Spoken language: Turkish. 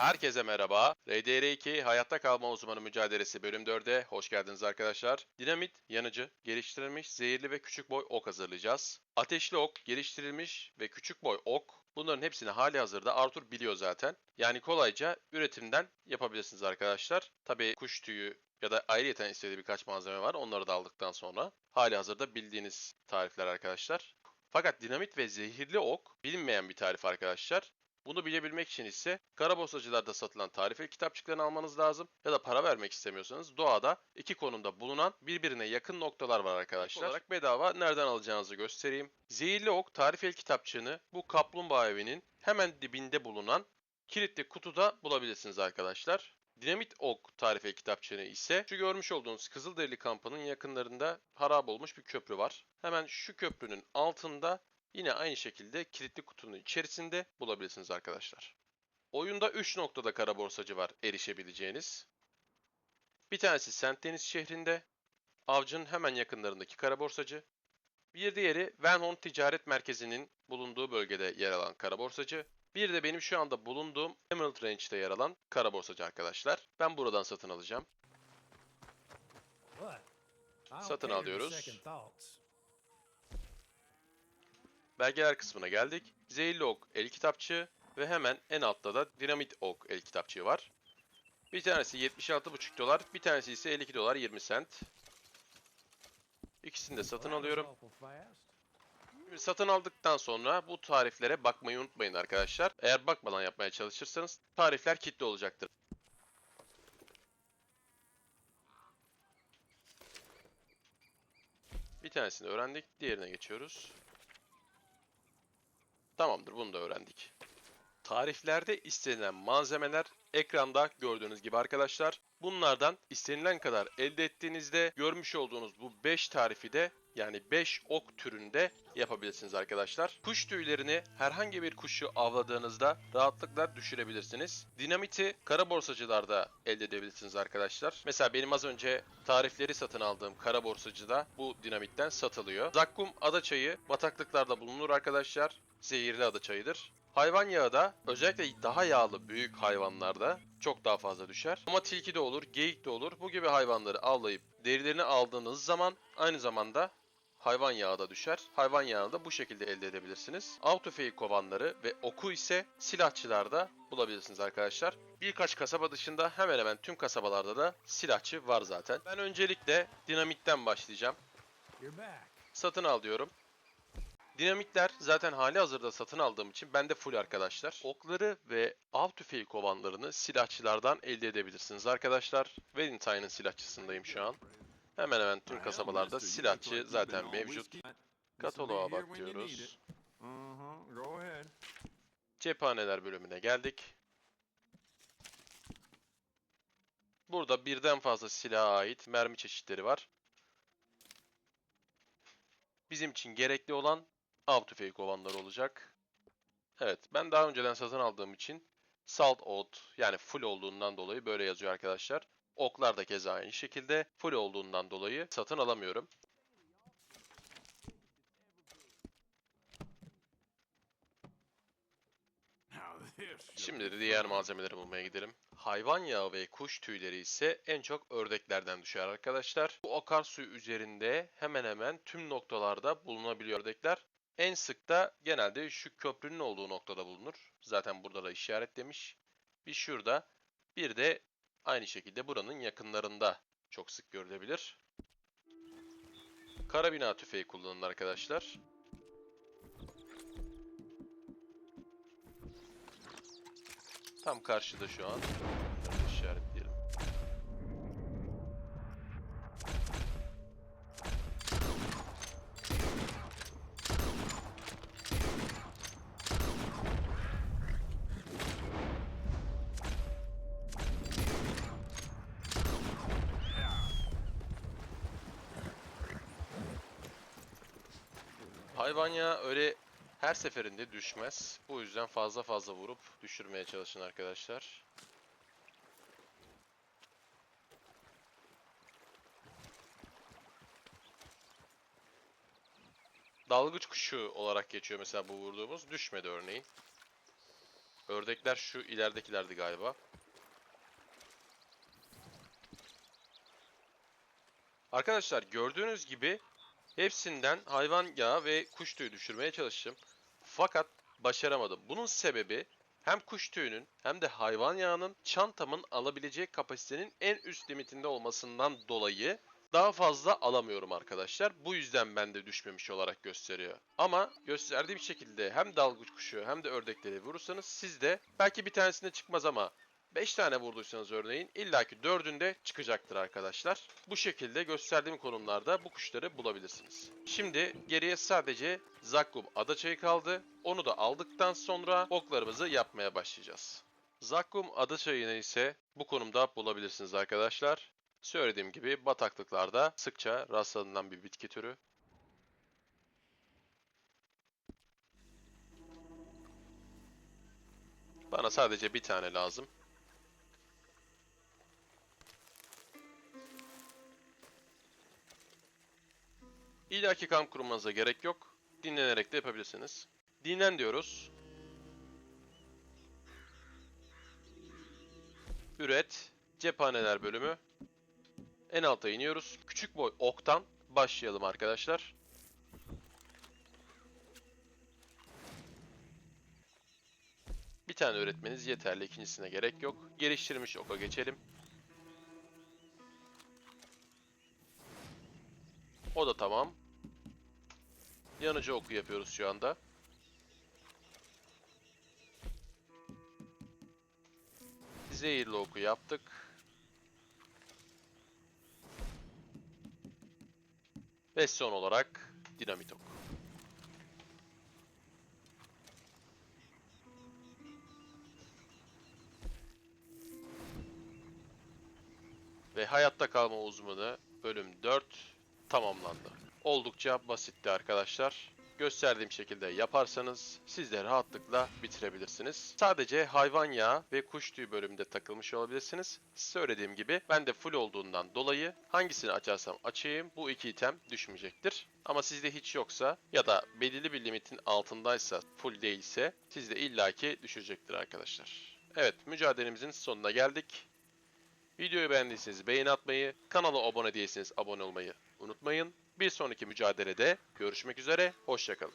Herkese merhaba. RDR2 Hayatta Kalma Uzmanı Mücadelesi bölüm 4'e hoş geldiniz arkadaşlar. Dinamit, yanıcı, geliştirilmiş, zehirli ve küçük boy ok hazırlayacağız. Ateşli ok, geliştirilmiş ve küçük boy ok. Bunların hepsini hali hazırda Arthur biliyor zaten. Yani kolayca üretimden yapabilirsiniz arkadaşlar. Tabii kuş tüyü ya da ayrıyeten istediği birkaç malzeme var. Onları da aldıktan sonra hali hazırda bildiğiniz tarifler arkadaşlar. Fakat dinamit ve zehirli ok bilinmeyen bir tarif arkadaşlar. Bunu bilebilmek için ise karabosacılarda satılan tarifeli kitapçıklarını almanız lazım. Ya da para vermek istemiyorsanız doğada iki konumda bulunan birbirine yakın noktalar var arkadaşlar. İlk olarak bedava nereden alacağınızı göstereyim. Zehirli ok tarifeli kitapçığını bu kaplumbağa evinin hemen dibinde bulunan kilitli kutuda bulabilirsiniz arkadaşlar. Dinamit Ok tarifeli kitapçığını ise şu görmüş olduğunuz Kızılderili kampının yakınlarında harap olmuş bir köprü var. Hemen şu köprünün altında Yine aynı şekilde kilitli kutunun içerisinde bulabilirsiniz arkadaşlar. Oyunda 3 noktada kara borsacı var erişebileceğiniz. Bir tanesi Saint Denis şehrinde, avcının hemen yakınlarındaki kara borsacı. Bir diğeri Van Horn Ticaret Merkezi'nin bulunduğu bölgede yer alan kara borsacı. Bir de benim şu anda bulunduğum Emerald Range'de yer alan kara borsacı arkadaşlar. Ben buradan satın alacağım. Satın alıyoruz. Belgeler kısmına geldik. Zehirli ok el kitapçığı ve hemen en altta da dinamit ok el kitapçığı var. Bir tanesi 76,5 dolar, bir tanesi ise 52 dolar 20 sent. İkisini de satın alıyorum. Satın aldıktan sonra bu tariflere bakmayı unutmayın arkadaşlar. Eğer bakmadan yapmaya çalışırsanız tarifler kilitli olacaktır. Bir tanesini öğrendik, diğerine geçiyoruz. Tamamdır bunu da öğrendik. Tariflerde istenilen malzemeler ekranda gördüğünüz gibi arkadaşlar. Bunlardan istenilen kadar elde ettiğinizde görmüş olduğunuz bu 5 tarifi de yani 5 ok türünde yapabilirsiniz arkadaşlar. Kuş tüylerini herhangi bir kuşu avladığınızda rahatlıkla düşürebilirsiniz. Dinamiti kara borsacılarda elde edebilirsiniz arkadaşlar. Mesela benim az önce tarifleri satın aldığım kara borsacıda bu dinamitten satılıyor. Zakkum adaçayı bataklıklarda bulunur arkadaşlar. Zehirli adaçayıdır. Hayvan yağı da özellikle daha yağlı büyük hayvanlarda çok daha fazla düşer. Ama tilki de olur, geyik de olur. Bu gibi hayvanları avlayıp derilerini aldığınız zaman aynı zamanda hayvan yağı da düşer. Hayvan yağını da bu şekilde elde edebilirsiniz. Av tüfeği kovanları ve oku ise silahçılarda bulabilirsiniz arkadaşlar. Birkaç kasaba dışında hemen hemen tüm kasabalarda da silahçı var zaten. Ben öncelikle dinamitten başlayacağım. Satın al diyorum. Dinamitler zaten hali hazırda satın aldığım için bende full arkadaşlar. Okları ve av tüfeği kovanlarını silahçılardan elde edebilirsiniz arkadaşlar. Valentine'ın silahçısındayım şu an. Hemen hemen tüm kasabalarda silahçı zaten mevcut. Kataloğa bak diyoruz. Cephaneler bölümüne geldik. Burada birden fazla silaha ait mermi çeşitleri var. Bizim için gerekli olan av tüfeği kovanları olacak. Evet ben daha önceden satın aldığım için salt out yani full olduğundan dolayı böyle yazıyor arkadaşlar. Oklar da keza aynı şekilde full olduğundan dolayı satın alamıyorum. Şimdi de diğer malzemeleri bulmaya gidelim. Hayvan yağı ve kuş tüyleri ise en çok ördeklerden düşer arkadaşlar. Bu akarsu üzerinde hemen hemen tüm noktalarda bulunabiliyor ördekler. En sık da genelde şu köprünün olduğu noktada bulunur. Zaten burada da işaretlemiş. Bir şurada, bir de aynı şekilde buranın yakınlarında çok sık görülebilir. Karabina tüfeği kullanın arkadaşlar. Tam karşıda şu an. Hayvan ya öyle her seferinde düşmez. Bu yüzden fazla fazla vurup düşürmeye çalışın arkadaşlar. Dalgıç kuşu olarak geçiyor mesela bu vurduğumuz. Düşmedi örneğin. Ördekler şu ileridekilerdi galiba. Arkadaşlar gördüğünüz gibi hepsinden hayvan yağı ve kuş tüyü düşürmeye çalıştım. Fakat başaramadım. Bunun sebebi hem kuş tüyünün hem de hayvan yağının çantamın alabileceği kapasitenin en üst limitinde olmasından dolayı daha fazla alamıyorum arkadaşlar. Bu yüzden bende düşmemiş olarak gösteriyor. Ama gösterdiğim şekilde hem dalgıç kuşu hem de ördekleri vurursanız sizde belki bir tanesinde çıkmaz ama 5 tane vurduysanız örneğin illaki 4'ünde çıkacaktır arkadaşlar. Bu şekilde gösterdiğim konumlarda bu kuşları bulabilirsiniz. Şimdi geriye sadece Zakkum adaçayı kaldı. Onu da aldıktan sonra oklarımızı yapmaya başlayacağız. Zakkum adaçayını ise bu konumda bulabilirsiniz arkadaşlar. Söylediğim gibi bataklıklarda sıkça rastlanılan bir bitki türü. Bana sadece bir tane lazım. İllaki kamp kurmanıza gerek yok. Dinlenerek de yapabilirsiniz. Dinlen diyoruz. Üret. Cephaneler bölümü. En alta iniyoruz. Küçük boy oktan başlayalım arkadaşlar. Bir tane öğretmeniz yeterli. ikincisine gerek yok. Geliştirilmiş oka geçelim. O da tamam. Yanıcı oku yapıyoruz şu anda. Zehirli oku yaptık. Ve son olarak dinamit oku. Ve hayatta kalma uzmanı bölüm 4 tamamlandı. Oldukça basitti arkadaşlar. Gösterdiğim şekilde yaparsanız siz de rahatlıkla bitirebilirsiniz. Sadece hayvan yağı ve kuş tüyü bölümünde takılmış olabilirsiniz. Söylediğim gibi ben de full olduğundan dolayı hangisini açarsam açayım bu iki item düşmeyecektir. Ama sizde hiç yoksa ya da belirli bir limitin altındaysa full değilse sizde illaki düşecektir arkadaşlar. Evet mücadelemizin sonuna geldik. Videoyu beğendiyseniz beğeni atmayı, kanala abone değilseniz abone olmayı unutmayın. Bir sonraki mücadelede görüşmek üzere, hoşçakalın.